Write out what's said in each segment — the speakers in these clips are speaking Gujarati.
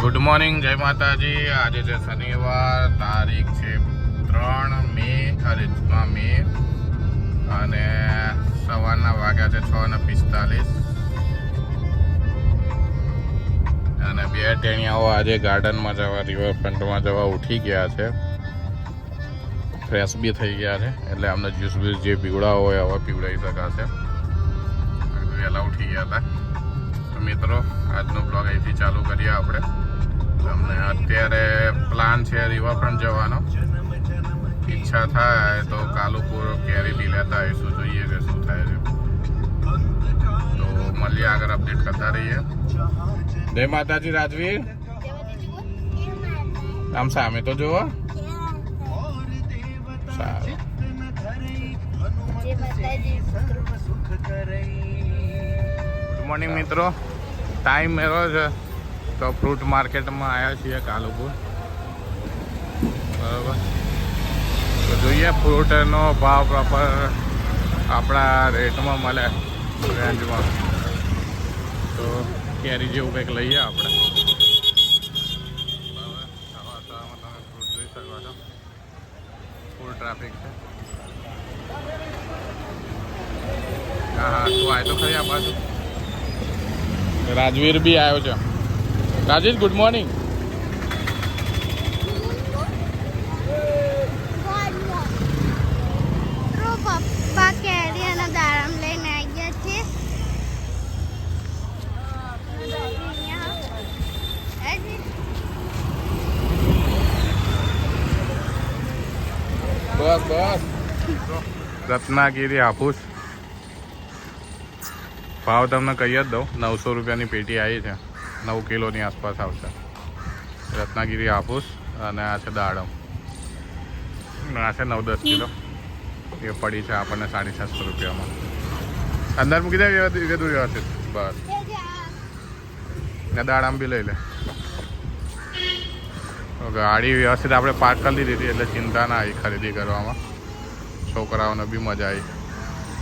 ગુડ મોર્નિંગ જય માતાજી. આજે છે શનિવાર તારીખ છે ત્રણ મે અરે હા, મે. અને સવારના વાગ્યા છે છ ને પિસ્તાલીસ. અને બે ટેણિયાઓ આજે ગાર્ડનમાં જવા રિવરફ્રન્ટમાં જવા ઉઠી ગયા છે. ફ્રેશ બી થઈ ગયા છે. એટલે અમને જ્યુસ બ્યુસ જે પીવડાવો હોય હવે પીવડાવી શકાશે. વહેલા ઉઠી ગયા હતા. તો મિત્રો આજનો બ્લોગ અહીંથી ચાલુ કરીએ આપણે. તમને અત્યારે પ્લાન છે રિવરફ્રન્ટ જવાનો. ઈચ્છા થાય તો કાલુપુર કેરી બી લેતા આવીશું, જોઈએ કે શું થાય છે. તો મળીએ આગળ અપડેટ કરતા રહીએ. જય માતાજી, રાજવીર. આમ સામે તો જુઓ સારું. ગુડ મોર્નિંગ મિત્રો. ટાઈમ મેળવ્યો છે. તો ફ્રૂટ માર્કેટમાં આવ્યા છીએ કાલુપુર બરાબર. તો જોઈએ ફ્રૂટનો ભાવ પ્રોપર આપણા રેટમાં મળે રેન્જમાં તો કેરી જેવું કંઈક લઈએ આપણે. ટ્રાફિક છે. હા હા તું આય તો ખરી રાજવીર બી આવ્યો છે. રાજેશ ગુડ મોર્નિંગ પપ્પા કેરી અને દાડમ લઈને આવી ગયા છે બસ બસ. રત્નાગીરી હાફૂસ. ભાવ તમને કહી જ દઉં, નવસો રૂપિયાની પેટી આવી છે. નવ કિલોની આસપાસ આવશે. રત્નાગીરી હાફૂસ અને આ છે દાડમ. આ છે નવ દસ કિલો. એ પડી છે આપણને સાડી સાતસો રૂપિયામાં. અંદર મૂકી દે વેદું વ્યવસ્થિત. બસ. ને દાડમ બી લઈ લે. ગાડી વ્યવસ્થિત આપણે પાર્ક કરી દીધી એટલે ચિંતા ના આવી ખરીદી કરવામાં. છોકરાઓને બી મજા આવી.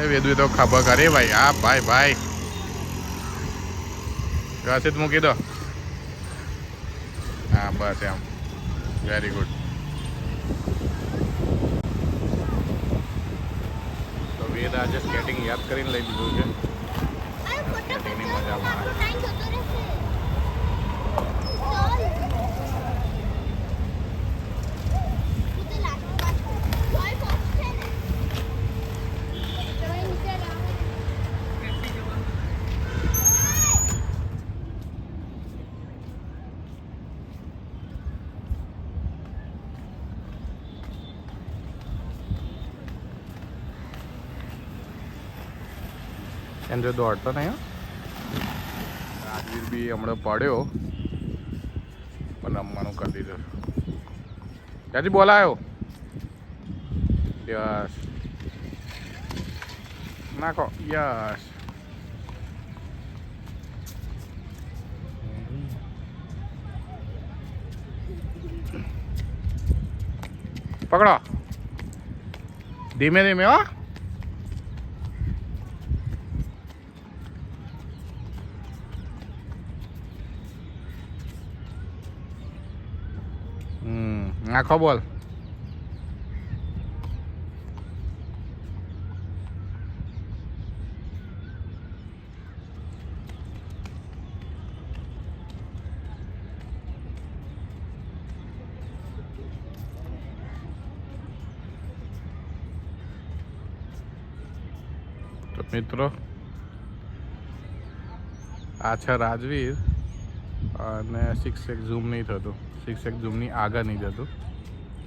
એ વેદુએ તો ખબર કરે ભાઈ હા ભાઈ ભાઈ. વ્યવસ્થિત મૂકી દો. હા બસ એમ. વેરી ગુડ તો વેદ આજે સ્કેટિંગ યાદ કરીને લઈ લીધું છે. સ્કેટિંગની મજા માણે એમ જો દોડતો નહીં. રાજવીર બી હમણાં પડ્યો. પણ રમવાનું કરી દીધું. ત્યાંથી બોલાયો. યસ. નાખો. યસ. પકડો. ધીમે ધીમે હો. હમ નાખો બોલ મિત્રો આ છે રાજવીર અને સિક્સ એક ઝૂમ નહીં થતું એક ઝૂમની આગળ નહીં જતું.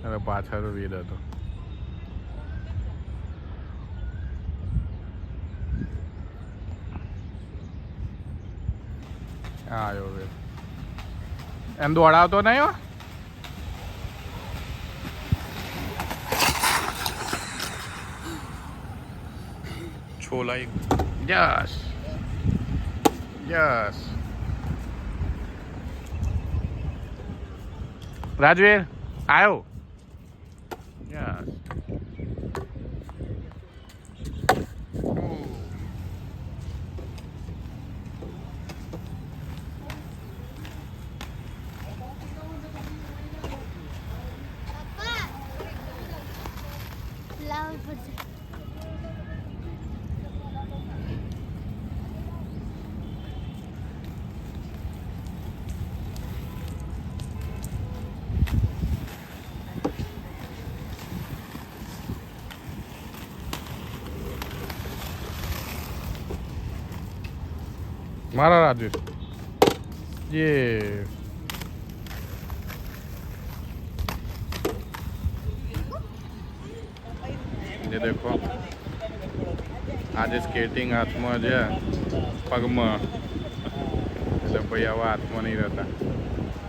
હવે પાછળ વીર હતો. આવ્યો વેદ એમ દોડાવતો નહીં હો? છોલાઈ. યસ. યસ. રાજવીર આવ્યો યસ મારા રાજુ ये ये देखो આજે સ્કેટિંગ હાથમાં છે પગમાં એટલે ભાઈ હવે હાથમાં નહીં રહેતા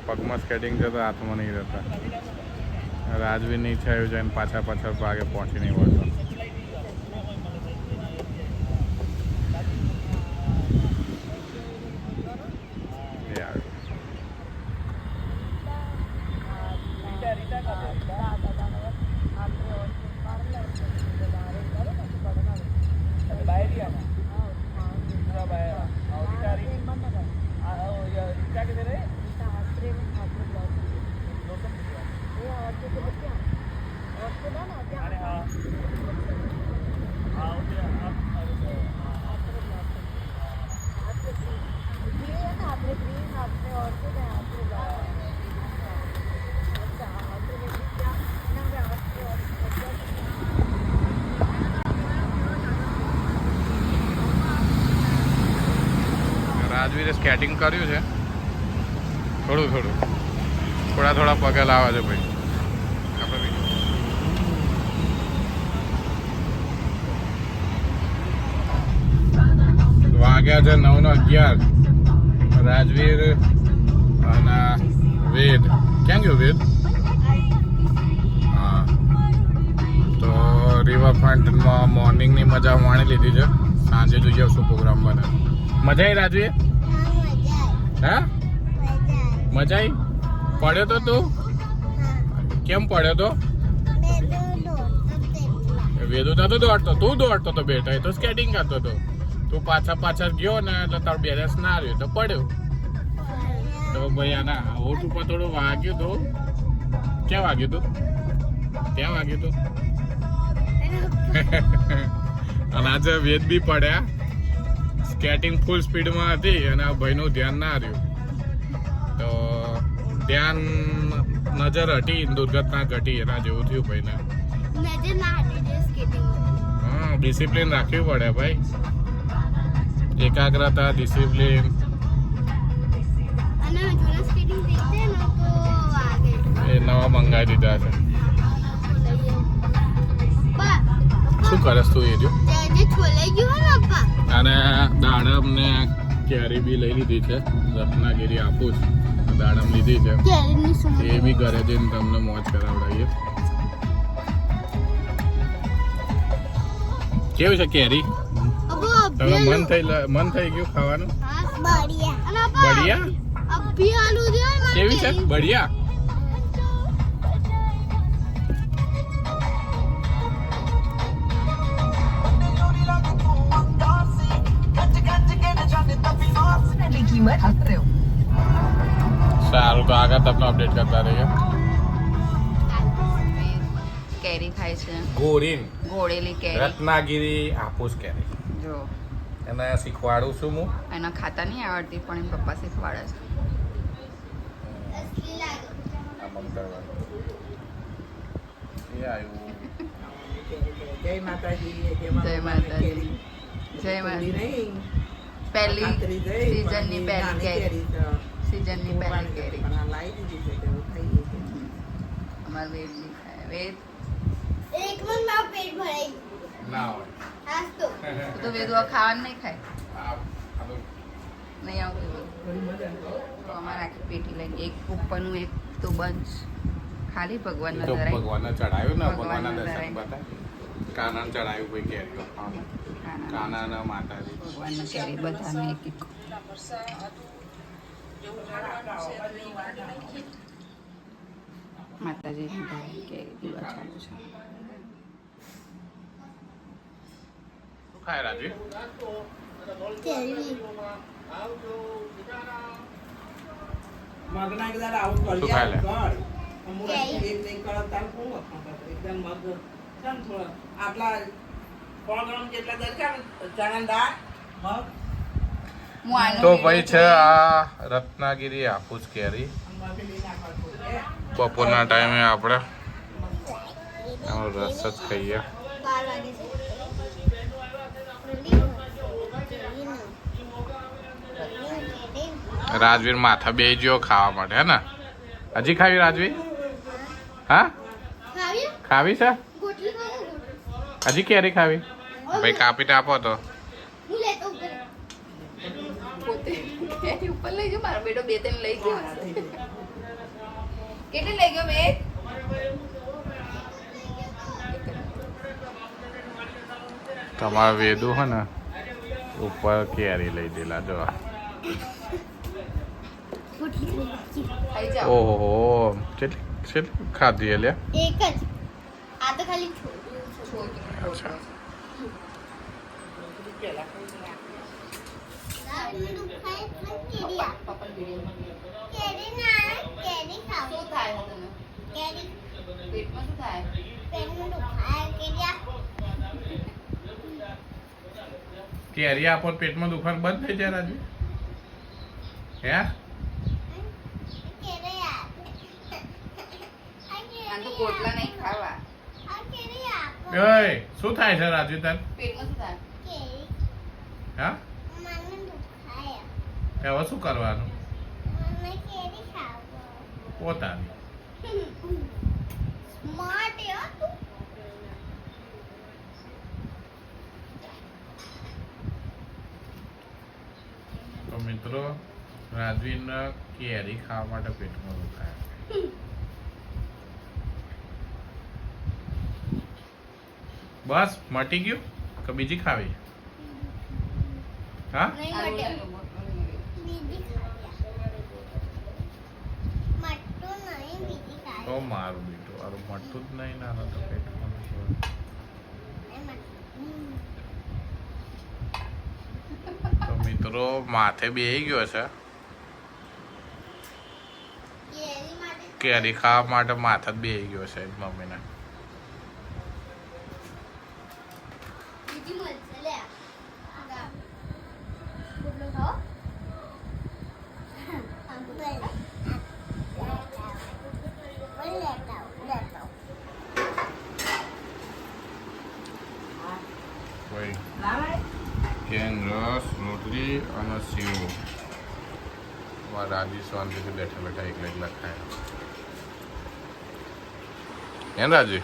પગમાં સ્કેટિંગ છે તો હાથમાં નહીં રહેતા રાજવી નહીં થયું છે અને પાછા પાછળ ભાગે પહોંચી નહીં વળતો રાજવીરે સ્કેટિંગ કર્યું છે. થોડું થોડું. થોડા થોડા પગે લાવે છે ભાઈ આપણે બી. વાગ્યા હજાર નવ નો અગિયાર. રાજવીર અને વેદ. ક્યાં ગયો વેદ? હા. તો રિવરફ્રન્ટમાં મોર્નિંગની મજા માણી લીધી છે. સાંજે જોઈએ શું પ્રોગ્રામ બને. મજા આવી રાજવીર? હા? મજા આવી પડ્યો તો તું? કેમ પડ્યો તો? વેદુ તો દોડતો. તું દોડતો તો બેટા. એ તો સ્કેટિંગ કરતો તો. તું પાછા પાછળ ગયો ને એટલે તારું બેલેન્સ ના રહ્યું તો પડ્યો. તો ભાઈ આના ઓટ ઉપર થોડું વાગ્યું તો. ક્યાં વાગ્યું તું? ક્યાં વાગ્યું તું? અને આજે વેદ બી પડ્યા. સ્કેટિંગ ફૂલ સ્પીડમાં હતી અને આ ભાઈનું ધ્યાન ના રહ્યું. તો ધ્યાન નજર હટી દુર્ઘટના ઘટી એના જેવું થયું ભાઈને. હા ડિસિપ્લિન રાખવી પડે ભાઈ. એકાગ્રતા ડિસિપ્લિન એ નવા મંગાવી દીધા છે. શું કરસ તું એ જો અને દાડમ ને કેરી બી લઈ લીધી છે. રત્નાગીરી આપું છું. દાડમ લીધી છે. એ બી ઘરે જઈને તમને મોજ કરાવડાવીએ. કેવું છે કેરી? તમે મન થઈ મન થઈ ગયું ખાવાનું? બઢિયા. બળિયા બઢિયા? અભી આલુ દે કેવી છે? આશરે સારું તો આગળ તમને અપડેટ કરતા રહીએ. કેરી ખાય છે. ગોરીન ગોળેલી કેરી. રત્નાગીરી હાપુસ કેરી. જો. એને શીખવાડું છું હું. એના ખાતા નહીં આવડતી પણ એમ પપ્પા શીખવાડે છે. જય માતાજી જય માતાજી. જય માતાજી. પહેલી સીઝનની પહેલી કેરી. સીઝનની પહેલી કેરી. અમાર વેદ વેદ એક મન મારું પેટ ભરાઈ ના હોય. તો તું તો વેદ ખાવાનું નહીં ખાય? નહીં આવતું તો અમારે આખી પેટી લઈ એક ઉપરનું એક તો બંચ ખાલી ભગવાન ના ધરાય ભગવાનને ચડાયું ને ભગવાનને ભગવાનના દર્શન ધરાય. બતાય કાનાને ચડાવ્યું ભાઈ કેરીઓ કાના ના માતાજી. ભગવાનને કેરી બધાને એક એક. માતાજી કેરી દીવા ચાલુ છે. ખાય તો ભાઈ છે. આ રત્નાગીરી જ કેરી. બપોરના ટાઈમે આપણે રસ જ ખાઈએ રાજવીર માથા બે ગયો ખાવા માટે હે ને? હજી ખાવી રાજવી? હા? ખાવી? છે? હજી કેરી ખાવી? ભાઈ કાપીને આપો તો. હું વેદું ઉપર. પોતે કેરી ઉપર લઈ ગયો મારો બેટો બે ત્રણ લઈ ગયો હશે. કેટલી લઈ ગયો બે? તમારા વેદુ હે ને ઉપર કેરી લઈ દેલા જો. ઓહો કેટલી કેટલી ખાધી એટલે એક જ. આ તો ખાલી છોડ્યું છે. અચ્છા. પેટમાં શું થાય પેટમાં દુખાય કેરી કેરી આપો પેટમાં દુખાન બંધ થઈ જાય રાજવી હે કેરી આ. આ ગોટલા નહીં ખાવા. આ કેરી આપો. ઓય શું થાય છે રાજવી તને? પેટમાં શું થાય? હા? મને દુખાય તે હવે શું કરવાનું? મને પોતાની. સ્માર્ટ યાર તું. તો મિત્રો રાજવીને કેરી ખાવા માટે પેટમાં દુખાય બસ મટી ગયું? કે બીજી ખાવી? હા? તો મારું બેટું આરું મટતું જ નહીં નાના તો પેટમાં. તો મિત્રો માથે બેહી ગયો છે. કેરી ખાવા માટે માથે જ બેહી ગયો છે મમ્મીને બીજી મળશે લે આ. કેટલું ખાઓ? અંકલ. બોલ લેતા આવું, લેતા આવું. કોઈ લાવાય? કેન રસ રોટલી અને સેવ રાજી શાંતિથી બેઠા બેઠા એકલા એકલા ખાય. એમ રાજી?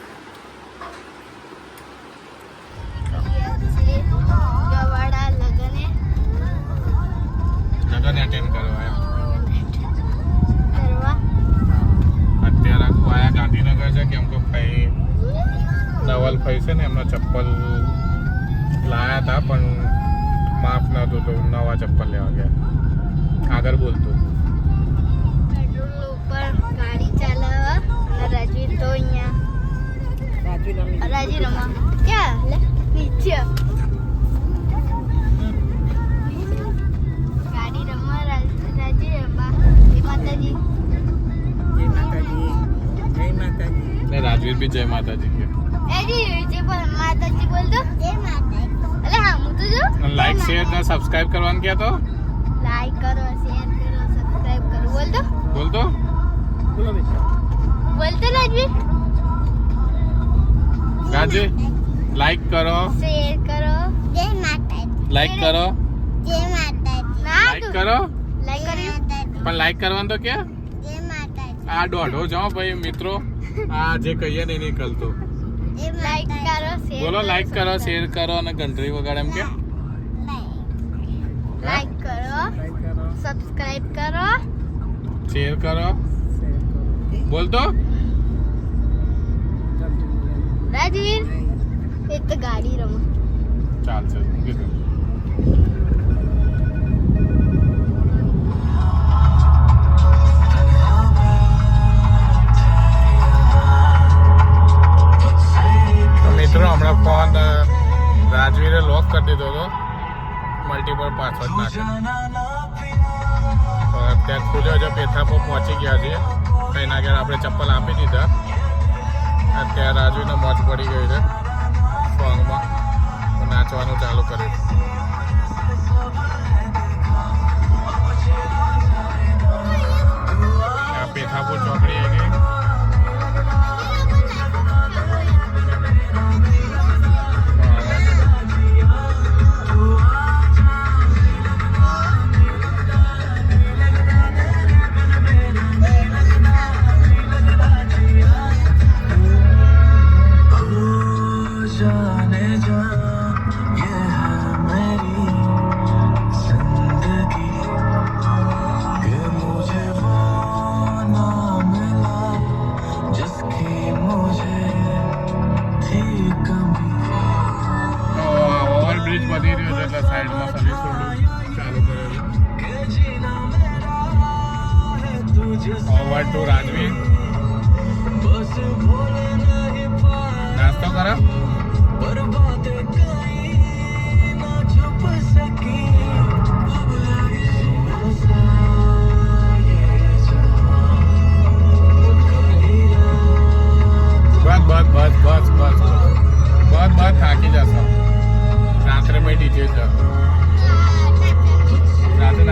લગન. એટેન્ડ કરવા એમ? અત્યારે આખું આયા ગાંધીનગર છે કેમ કે ભાઈ નવલ ભાઈ છે ને એમના ચપ્પલ લાયા હતા પણ માફ નહોતું તો નવા ચપ્પલ લેવા ગયા. આગળ બોલતું. ઉપર ગાડી ચલાવવા. અને રાજવી તો અહીંયા. રાજી રમા ક્યાં? લે નીચે. ગાડી રમવા રાજી રમવા. જય માતાજી. જય માતાજી. જય માતાજી. ને રાજવીર બી જય માતાજી કે. એજી જય માતાજી બોલ દો જય માતાજી. અલે હા હું તો જો. લાઈક શેર ને સબસ્ક્રાઇબ કરવાનું કે તો? લાઈક કરો શેર કરો સબસ્ક્રાઇબ કરો. બોલ દો બોલ તો. બોલો બેટા બોલ તો રાજવી રાજવી લાઈક કરો. શેર કરો. જય માતાજી. લાઈક કરો. જય માતાજી. લાઈક કરો. લાઈક કરી પણ લાઈક કરવાનું તો કે જય માતાજી. આ દોઢો જાઓ ભાઈ મિત્રો. આ જે કહીએ ને એ નીકળતું લાઈક કરો શેર બોલો લાઈક કરો શેર કરો અને ઘંટડી વગાડ એમ કે? લાઈક કરો સબસ્ક્રાઇબ કરો. શેર કરો. બોલ તો રાજવીર એ તો ગાડી રમો. ચાલશે તો મિત્રો હમણાં ફોન રાજવીરે લોક કરી દીધો હતો. મલ્ટીપલ પાસવર્ડ નાખે. અત્યારે ખુલ્યો છે પેથાપો પહોંચી ગયા છીએ કઈના ઘેર આપણે ચપ્પલ આપી દીધા. અત્યારે રાજવીને મોજ પડી ગઈ છે સોંગમાં. નાચવાનું ચાલુ કર્યું. પેથાપુર ચોકડી આવી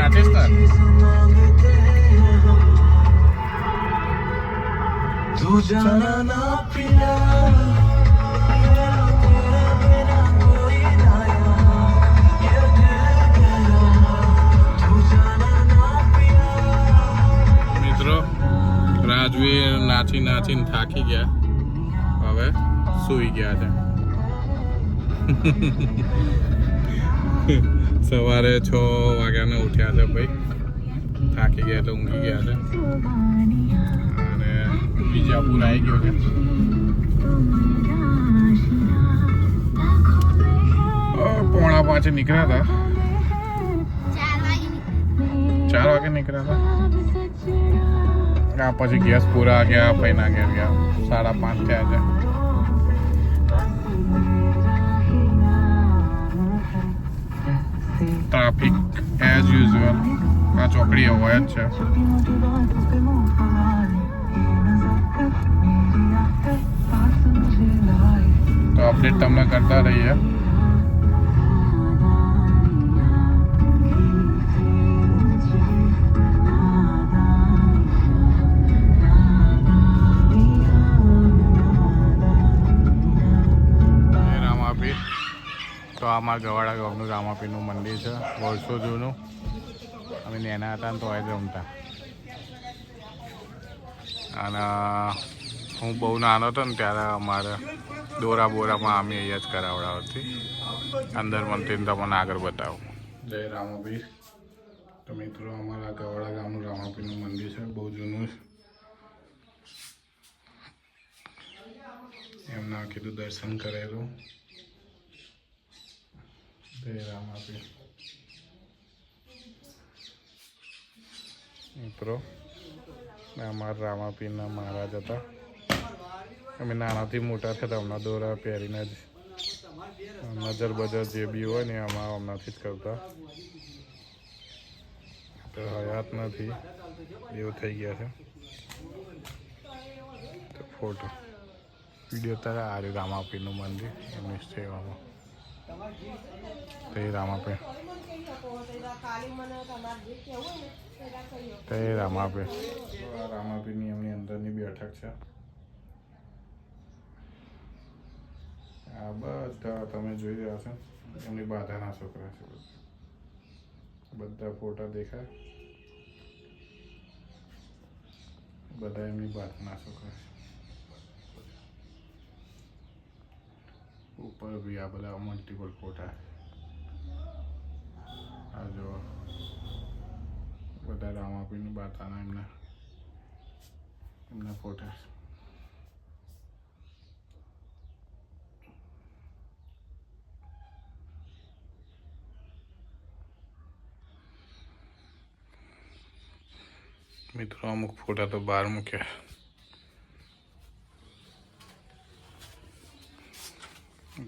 acesta. મિત્રો janana રાજવીર નાચી નાચીને થાકી ગયા. હવે સૂઈ ગયા છે. સવારે છ વાગ્યાને ઉઠ્યા છે ભાઈ. થાકી ગયા એટલે ઊંઘી ગયા છે. અને બીજાપુર આવી ગયો છે. પોણા પાંચે નીકળ્યા હતા. ચાર વાગે નીકળ્યા. હતા. આ પછી ગેસ પૂરા ગયા પૈના ઘેર ગયા. સાડા પાંચ થયા છે. ટ્રાફિક એઝ યુઝ્યુઅલ આ ચોકડી હોય જ છે. તો અપડેટ તમને કરતા રહીએ. તો આ મારા ગવાડા ગામનું રામાપીનું મંદિર છે વર્ષો જૂનું અમે નેના હતા ને તો જ રમતા અને, હું બહુ નાનો હતો ને ત્યારે અમારે દોરા બોરામાં અમે અહીંયા જ કરાવડાવતી અંદર મંદિર તમને આગળ બતાવું. જય રામાપીર. તો મિત્રો, અમારા ગવાડા ગામનું રામાપીનું મંદિર છે, બહુ જૂનું છે. એમના કીધું દર્શન કરેલું. જય રામાપીર મિત્રો ને અમારા રામાપીરના મહારાજ હતા. અમે નાનાથી મોટા થયા હમણાં દોરા પહેરીને જ નજર બજર જે બી હોય ને અમારા હમણાંથી જ કરતા. તો હયાત નથી, એવું થઈ ગયા છે. તો ફોટો. વીડિયો તારે આ રહ્યું રામાપીરનું મંદિર, એમની સેવામાં. તો એ રામાપીર તો રામ રામાપીર આ રામાપીરની એમની અંદરની બેઠક છે. આ બધા તમે જોઈ રહ્યા છો એમની બાધાના છોકરા છે. બધા ફોટા દેખાય. બધા એમની બાધાના છોકરા છે. ઉપર બી આ બધા મલ્ટિપલ ફોટા આ જો બધા રામાપીની બાતાના એમના એમના ફોટા મિત્રો, અમુક ફોટા તો બહાર મૂક્યા.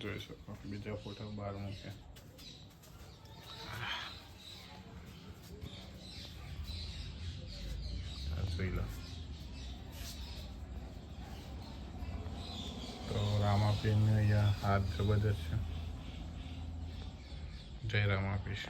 જોઈ શકો બીજા ફોટા બહાર મૂક્યા જોઈ લો. તો રામાપીરને અહીંયા હાથ જબરદસ્ત છે. જય રામાપીર.